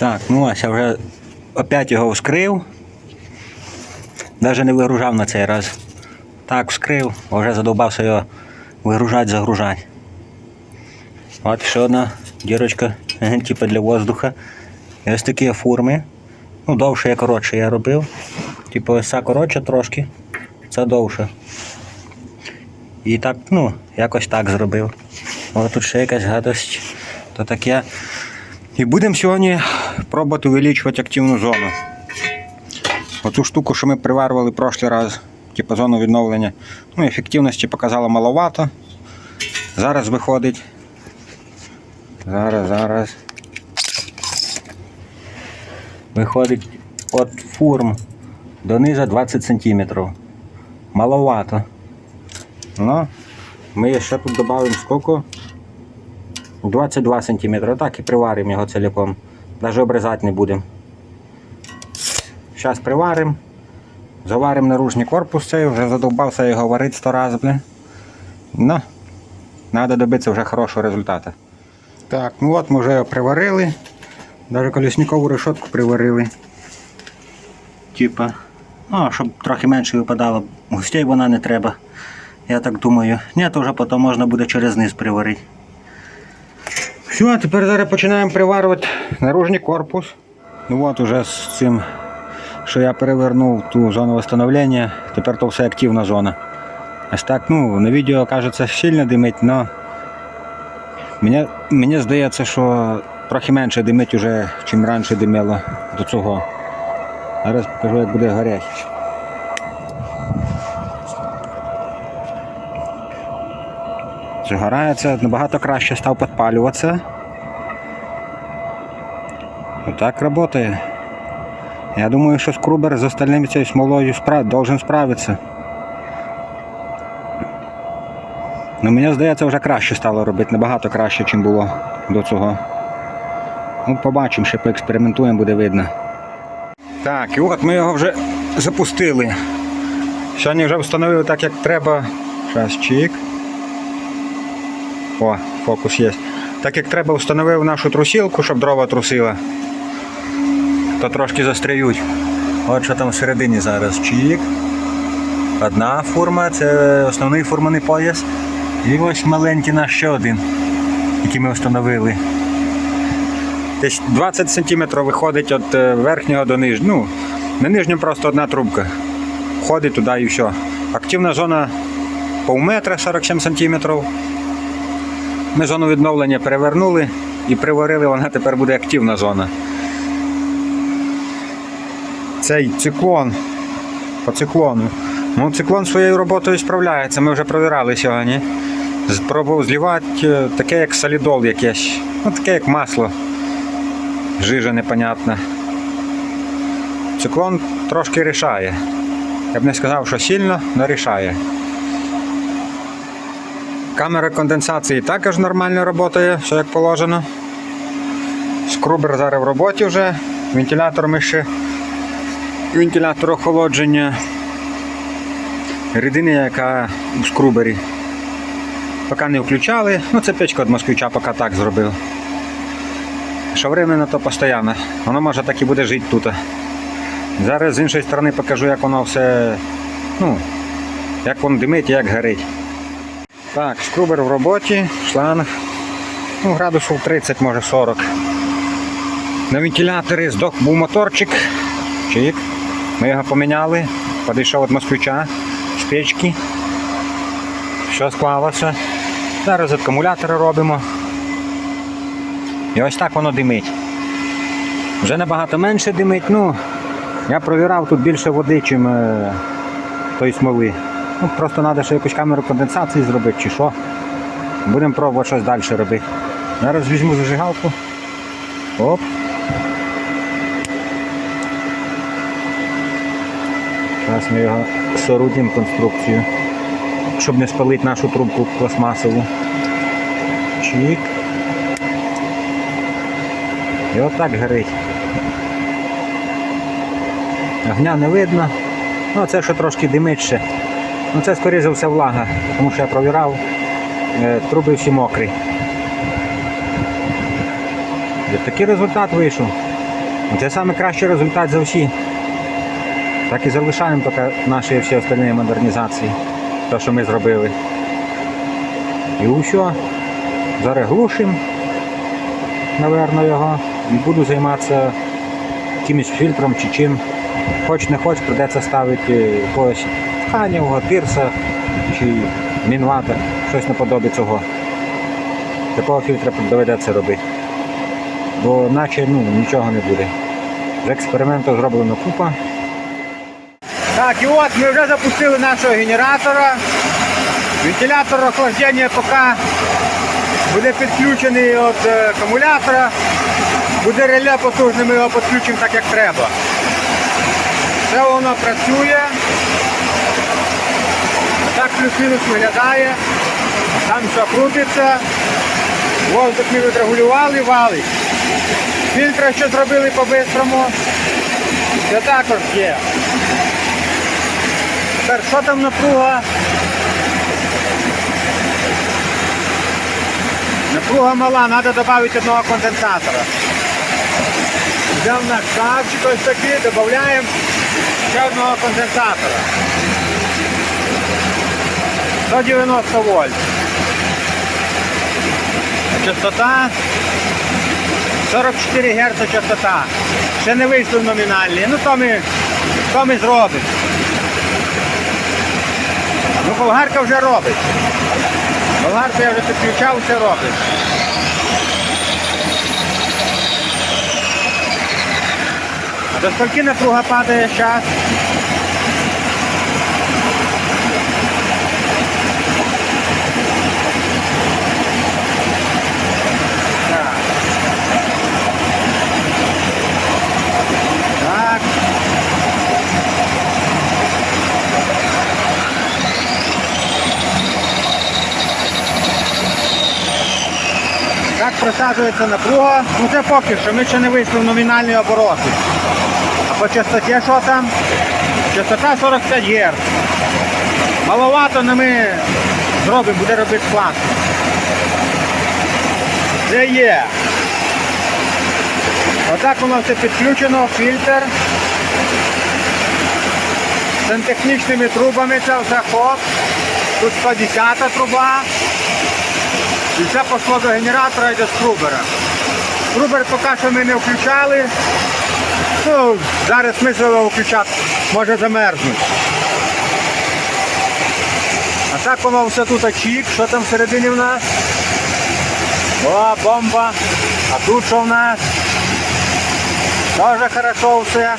Так, ну ось я вже опять його вскрив. Навіть не вигружав на цей раз. Так, вскрив, вже задовбався його вигружати, загружати. От ще одна дірочка, типу для воздуха. І ось такі форми. Ну, довше і коротше я робив. Типу ось ця коротше трошки, це довше. І так, ну, якось так зробив. О, тут ще якась гадость. То таке. І будемо сьогодні пробувати увеличувати активну зону. Оцю штуку, що ми приварювали прошлий раз, типу зону відновлення, ну, ефективності показала маловато. Зараз виходить. Зараз, зараз. Виходить від фурм до низа 20 см. Маловато. Ну, ми ще тут додаємо скільки? 22 см. Так і приваримо його цілком. Навіть обрізати не будемо. Зараз приваримо. Заваримо наружний корпус цей, вже задовбався його варити 100 разів. Блин. Ну, треба добитися вже хорошого результату. Так, ну от ми вже його приварили. Навіть колесникову решетку приварили. Типа, ну, щоб трохи менше випадало. Густей вона не треба. Я так думаю. Ні, то вже потім можна буде через низ приварити. Все, тепер зараз починаємо приварювати наружний корпус. Ну от уже з цим, що я перевернув ту зону встановлення, тепер то все активна зона. Ось так, ну, на відео кажеться сильно димить, але мені, мені здається, що трохи менше димить уже, чим раніше димило до цього. Зараз покажу, як буде горяти. Загорається, набагато краще став підпалюватися. Отак працює. Я думаю, що скрубер з остальним цією смолою справ... должен справитися. Ну, мені здається, вже краще стало робити, набагато краще, ніж було до цього. Ну, побачимо, ще поекспериментуємо, буде видно. Так, і от ми його вже запустили. Сьогодні вже встановили так, як треба. Зараз чик. О, фокус є. Так як треба встановив нашу трусілку, щоб дрова трусила, то трошки застряють. От що там всередині зараз. Чик. Одна форма, це основний форманий пояс. І ось маленький наш ще один, який ми встановили. Десь 20 см виходить від е, верхнього до нижнього. Ну, на нижньому просто одна трубка. Входить туди і все. Активна зона пів метра 47 см. Ми зону відновлення перевернули і приварили, вона тепер буде активна зона. Цей циклон по циклону. Ну, циклон своєю роботою справляється, ми вже провірали сьогодні. Спробував злівати е, таке, як солідол якесь. Ну, таке як масло. Жижа непонятна. Циклон трошки рішає. Я б не сказав, що сильно, але рішає. Камера конденсації також нормально працює, все як положено. Скрубер зараз в роботі вже. Вентилятор ми ще. Вентилятор охолодження. Рідина, яка у скрубері. Поки не включали. Ну це печка від москвича поки так зробив. Що временно, то постійно. Воно може так і буде жити тут. Зараз з іншої сторони покажу, як воно все. Ну, як воно димить і як горить. Так, скрубер в роботі, шланг. Ну, градусів 30, може 40. На вентиляторі здох був моторчик. Чик. Ми його поміняли. Підійшов від москвича з печки. Що склалося. Зараз акумулятори робимо. І ось так воно димить. Вже набагато менше димить. Ну, я провірав тут більше води, ніж е, тої смоли. Ну, просто треба ще якусь камеру конденсації зробити чи що. Будемо пробувати щось далі робити. Зараз візьму зажигалку. Оп. Зараз ми його соорудимо конструкцію, щоб не спалити нашу трубку пластмасову. Чик. І отак горить. Огня не видно. Ну, це що трошки димить ще. Ну це скоріше все влага, тому що я провірав, е, труби всі мокрі. Такий результат вийшов. Це саме кращий результат за всі. Так і залишаємо наші всі остальні модернізації. Те, що ми зробили. І усе. Зараз глушимо, напевно, його. І буду займатися якимось фільтром чи чим. Хоч не хоч, придеться ставити якогось тканівого, тирса чи мінвата, щось наподобі цього. Такого фільтра доведеться робити. Бо наче ну, нічого не буде. З експерименту зроблено купа. Так, і от ми вже запустили нашого генератора. Вентилятор охлаждення поки буде підключений від е, акумулятора. Буде реле потужне, ми його підключимо так, як треба. Все воно працює. Плюс-мінус виглядає. Там все крутиться. Воздух ми відрегулювали, валить. Фільтри, що зробили по-бистрому, це також є. Тепер що там напруга? Напруга мала, треба додати одного конденсатора. Взяв наш ставчик ось такий, додаємо ще одного конденсатора. 190 вольт. Частота 44 Гц частота. Ще не вийшли в номінальні. Ну то ми, то ми зробимо. Ну болгарка вже робить. Болгарку я вже підключав, все робить. До скільки напруга падає зараз? Так просаджується напруга. Ну це поки що, ми ще не вийшли в номінальні обороти. А по частоті що там? Частота 45 Гц. Маловато, але ми зробимо, буде робити класно. Це є. Отак воно все підключено, фільтр. З сантехнічними трубами це все хоп. Тут 110 труба. І це пішло до генератора і до скрубера. Скрубер поки що ми не включали. Ну, зараз смисл включати, може замерзнути. А так воно все тут чік, що там всередині в нас? О, бомба. А тут що в нас? Тоже хорошо все.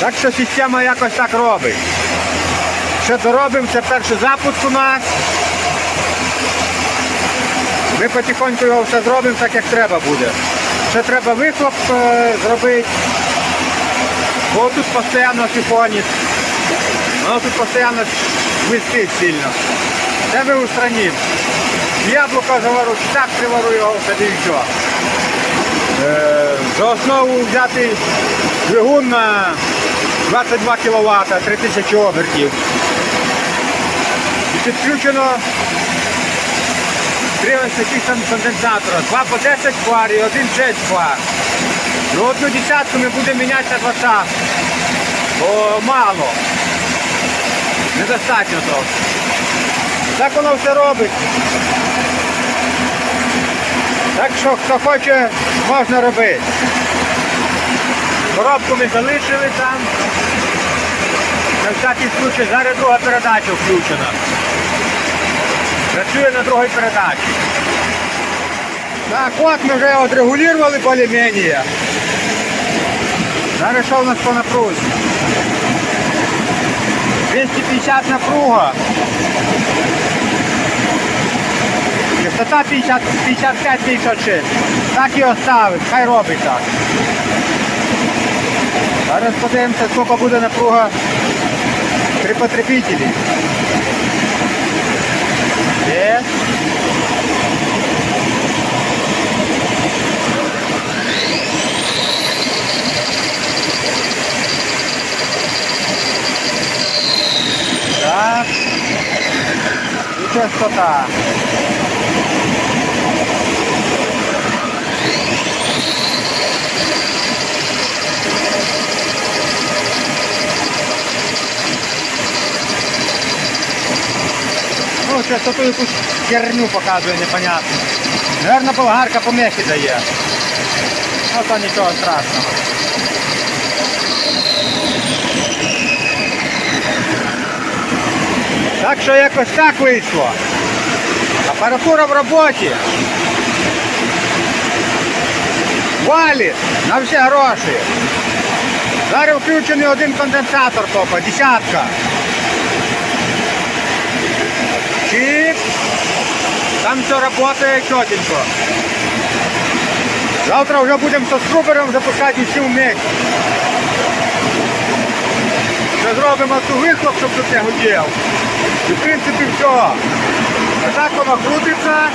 Так що система якось так робить. Ще доробимо, це перший запуск у нас. Ми потихоньку його все зробимо так, як треба буде. Ще треба вихлоп е, зробити. Бо тут постійно сифонить. Воно тут постійно свистить сильно. Це ми устранимо. Яблуко завару, так привару його сюди і все. Е, За основу взяти двигун на 22 кВт, 3000 обертів. І підключено три ось конденсатора. Два по 10 пар і один 6 пар. Ну одну десятку ми будемо міняти на 20. Бо мало. Недостатньо того. Так воно все робить. Так що хто хоче, можна робити. Коробку ми залишили там. На всякий случай зараз друга передача включена. Працює на другій передачі. Так, от ми вже відрегулювали більш-менш. Зараз що у нас по напрузі? 250 напруга. Частота 50, 55-56. Так і оставить, хай робить так. Зараз подивимося, скільки буде напруга при потребителі. Є. Так. І частота. То тут якусь херню показує непонятно. Наверно, болгарка помехи дає. Ну то нічого страшного. Так що якось так вийшло. Апаратура в роботі. Валить на всі гроші. Зараз включений один конденсатор топа, десятка. Чик. Там все працює чотенько. Завтра вже будемо з скрубером запускати всі вместе. Ще зробимо ту вихлоп, щоб тут не гудів. І в принципі все. А так воно крутиться.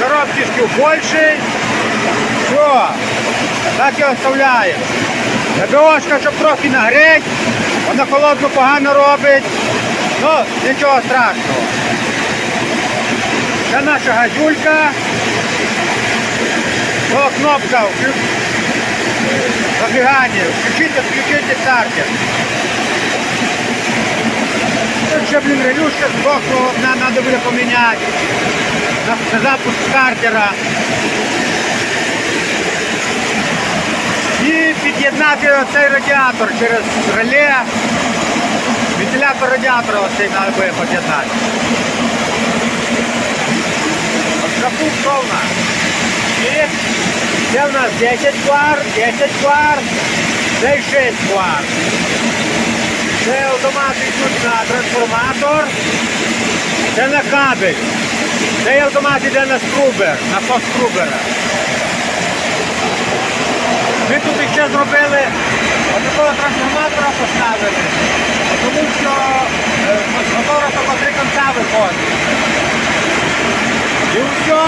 Коробчишки більший. Все. Так і оставляємо. ГБОшка, щоб трохи нагреть, вона холодну погано робить. Ну, нічого страшного. Це наша газюлька. О, кнопка забігання. Включите, включите стартер. Тут ще, блін, релюшка збоку, нам треба буде поміняти. На запуск стартера. І під'єднати оцей радіатор через реле. Вентилятор радіатора оцей треба буде під'єднати. Шкафу повна. І це в нас 10 квар, 10 квар, це 6 квар. Це автомат йдуть на трансформатор, це на кабель. Цей автомат йде на скрубер, на пост. Ми тут ще зробили такого трансформатора поставили, тому що е, з мотора тільки три кінця виходить. І все.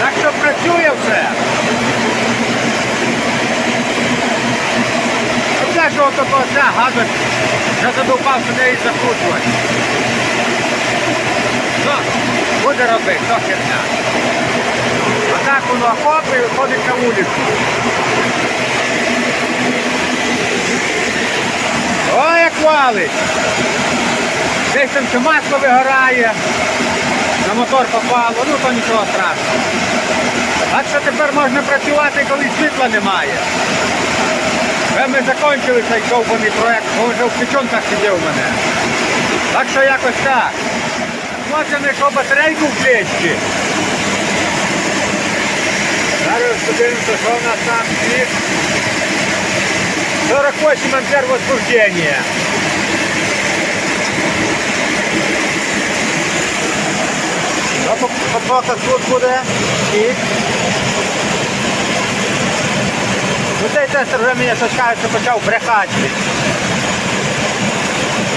Так що працює все. Ну, те, що отако ця гадость, я задовбався неї закручувати. Ну, буде робити, то херня. А так воно хоп і виходить на вулицю. О, як валить! Десь там масло вигорає, на мотор попало, ну то нічого страшного. Так що тепер можна працювати, коли світла немає. Вже ми закінчили цей довбаний проект, бо вже в печонках сидів у мене. Так що якось так. Можна що батарейку в плечі. Зараз подивимося, що у нас там світ. 48 ампер возбуждения. Ну, Потока тут буде. І. Ну, цей тестер вже мені каже, що почав брехати.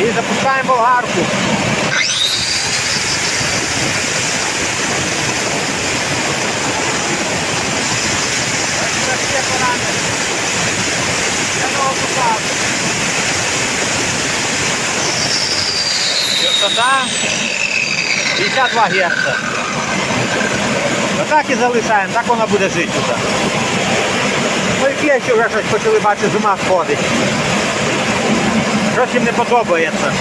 І запускаємо болгарку. Це всі параметри. Я того показав. Частота 52 Гц. Отак і залишаємо, так вона буде жити тут. Ну і клещі вже щось почали бачити, з ума сходить. Щось їм не подобається.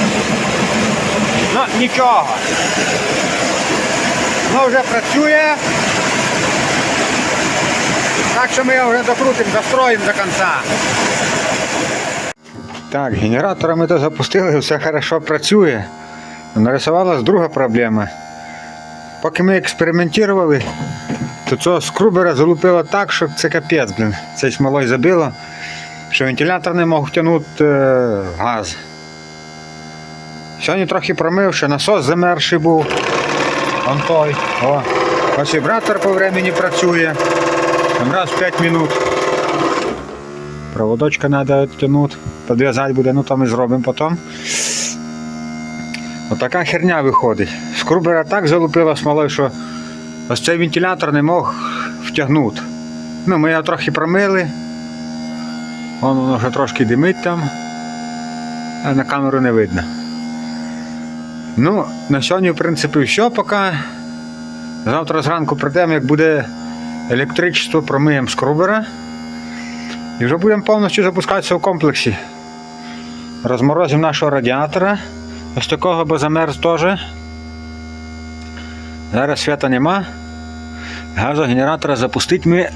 Ну, нічого. Воно вже працює. Так що ми його вже докрутимо, достроїмо до кінця. Так, генератора ми то запустили, все хорошо працює. Нарисувалась друга проблема. Поки ми експериментували, то цього скрубера залупило так, що це капець, блін. Цей смолой забило, що вентилятор не мог втягнути е, газ. Сьогодні трохи промив, що насос замерший був. Он той. О. Ось вібратор по времени працює. Там раз в 5 минут. Проводочка треба відтягнути, підв'язати буде, ну то ми зробимо потім. Отака херня виходить. Скрубера так залупила смолою, що ось цей вентилятор не мог втягнути. Ну, ми його трохи промили. Вон воно вже трошки димить там, а на камеру не видно. Ну, на сьогодні, в принципі, все поки. Завтра зранку прийдемо, як буде електричество, промиємо скрубера. І вже будемо повністю запускатися в комплексі. Розморозив нашого радіатора. Ось такого, бо замерз теж. Зараз свята нема. Газогенератора запустити ми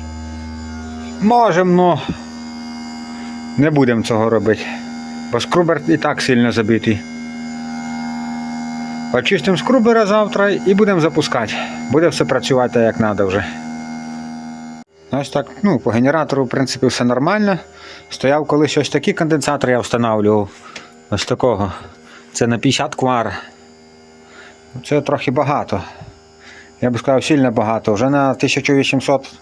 можемо, но не будемо цього робити. Бо скрубер і так сильно забитий. Очистимо скрубера завтра і будемо запускати. Буде все працювати як треба вже. Ось так, ну, по генератору, в принципі, все нормально. Стояв колись ось такий конденсатор я встановлював. Ось такого. Це на 50 квар. Це трохи багато. Я би сказав, сильно багато. Вже на 1800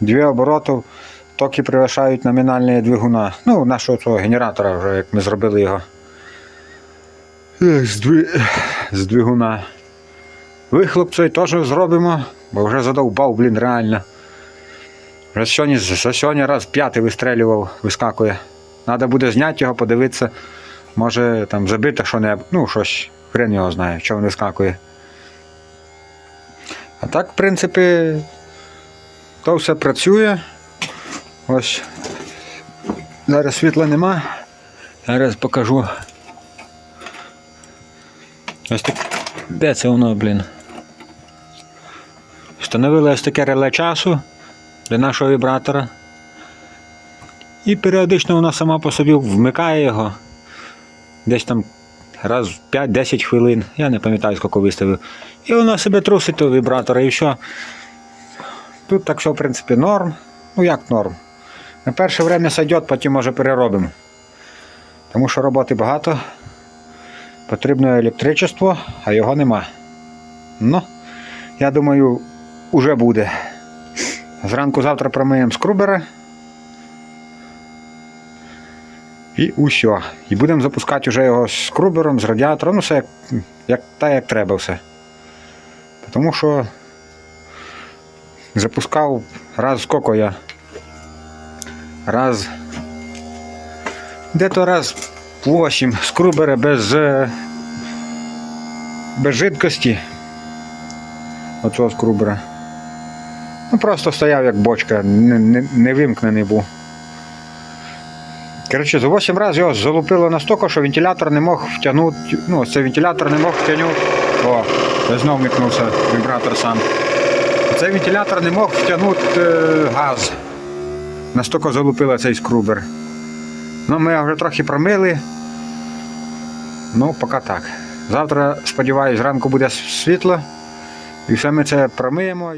дві обороти токи перевищають номінальні двигуна. Ну, нашого цього генератора, вже як ми зробили його. З, дві... з двигуна. Вихлоп цей теж зробимо, бо вже задовбав, блін, реально. Вже сьогодні, за сьогодні раз п'ятий вистрелював, вискакує. Треба буде зняти його, подивитися. Може там забити що-небудь, ну щось, хрен його знає, що він вискакує. А так, в принципі, то все працює. Ось. Зараз світла нема. Зараз покажу. Ось так. Де це воно, блін? Встановили ось таке реле часу для нашого вібратора. І періодично вона сама по собі вмикає його. Десь там раз в 5-10 хвилин. Я не пам'ятаю, скільки виставив. І вона себе трусить того вібратора і все. Тут так все, в принципі, норм. Ну як норм. На перше время сойдет, потім може переробимо. Тому що роботи багато. Потрібно електричество, а його нема. Ну, я думаю, уже буде. Зранку завтра промиємо скрубера. І усе. І будемо запускати вже його з скрубером, з радіатором, ну все як, як, та як треба все. Тому що запускав раз скільки я. Раз. Де-то раз 8 скрубера без, е, без жидкості. Оцього скрубера. Ну просто стояв як бочка, не, не, не вимкнений був. Коротше, за 8 разів його залупило настільки, що вентилятор не мог втягнути. Ну, цей вентилятор не мог втягнути. О, знов вмикнувся вібратор сам. Цей вентилятор не мог втягнути е, газ. Настільки залупило цей скрубер. Ну, ми його вже трохи промили. Ну, поки так. Завтра, сподіваюсь, зранку буде світло. І все ми це промиємо.